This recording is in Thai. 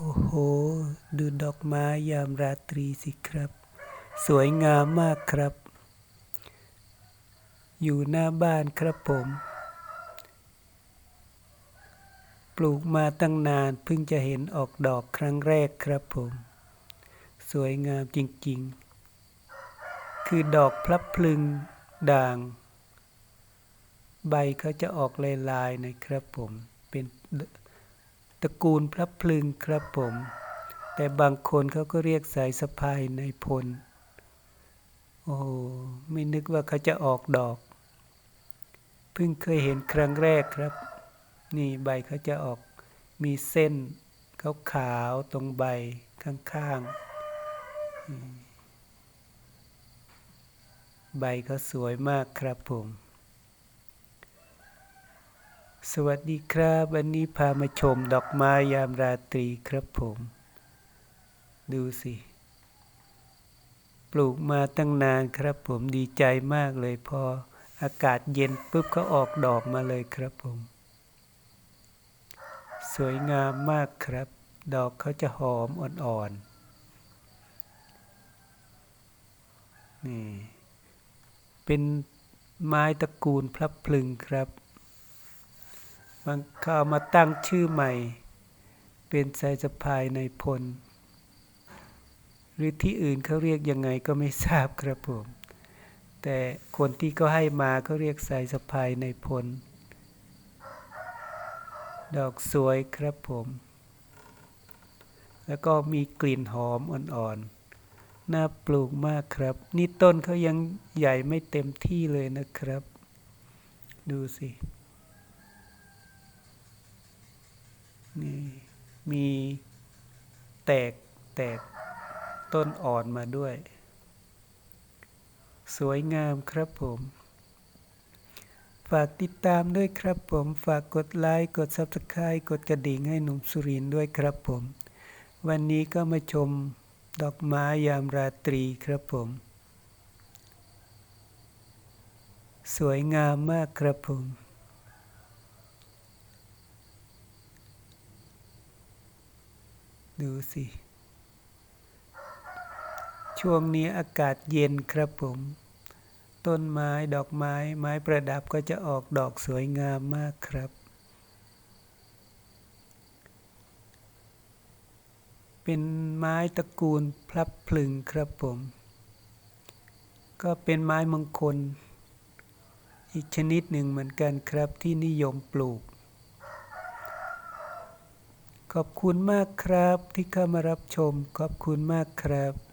โอ้โห ดูดอกไม้ยามราตรีสิครับ สวยงามมากครับ อยู่หน้าบ้านครับผม ปลูกมาตั้งนานเพิ่งจะเห็นออกดอกครั้งแรกครับผม สวยงามจริงๆ คือดอกพลับพลึงด่าง ใบเขาจะออกลายๆนะครับผม เป็น ระกูลพลับพลึงครับผม แต่บางคนเขาก็เรียกสายสะพายในพล โอ้ไม่นึกว่าเขาจะออกดอก เพิ่งเคยเห็นครั้งแรกครับ นี่ใบเขาจะออกมีเส้นขาวๆตรงใบข้างๆ ใบเขาสวยมากครับผม สวัสดีครับ วันนี้พามาชมดอกไม้ยามราตรีครับผม ดูสิ ปลูกมาตั้งนานครับผมดีใจมากเลยพออากาศเย็นปุ๊บเขาออกดอกมาเลยครับผม สวยงามมากครับ ดอกเขาจะหอมอ่อนๆนี่เป็นไม้ตระกูลพลับพลึงครับ มันเขาเอามาตั้งชื่อใหม่ เป็นสายสะพายในพล หรือที่อื่นเขาเรียกยังไงก็ไม่ทราบครับผม แต่คนที่เขาให้มาเขาเรียกสายสะพายในพล ดอกสวยครับผม แล้วก็มีกลิ่นหอมอ่อนๆ น่าปลูกมากครับ นี่ต้นเขายังใหญ่ไม่เต็มที่เลยนะครับ ดูสิ นี่มีแตกแตกต้นอ่อนมาด้วย สวยงามครับผม ฝากติดตามด้วยครับผม ฝากกดไลค์กด Subscribe กดกระดิ่งให้หนุ่มสุรินด้วยครับผม วันนี้ก็มาชมดอกไม้ยามราตรีครับผม สวยงามมากครับผม ดูสิ ช่วงนี้อากาศเย็นครับผม ต้นไม้ดอกไม้ ไม้ประดับก็จะออกดอกสวยงามมากครับ เป็นไม้ตระกูลพลับพลึงครับผม ก็เป็นไม้มงคล อีกชนิดหนึ่งเหมือนกันครับที่นิยมปลูก ขอบคุณมากครับที่เข้ามารับชม ขอบคุณมากครับ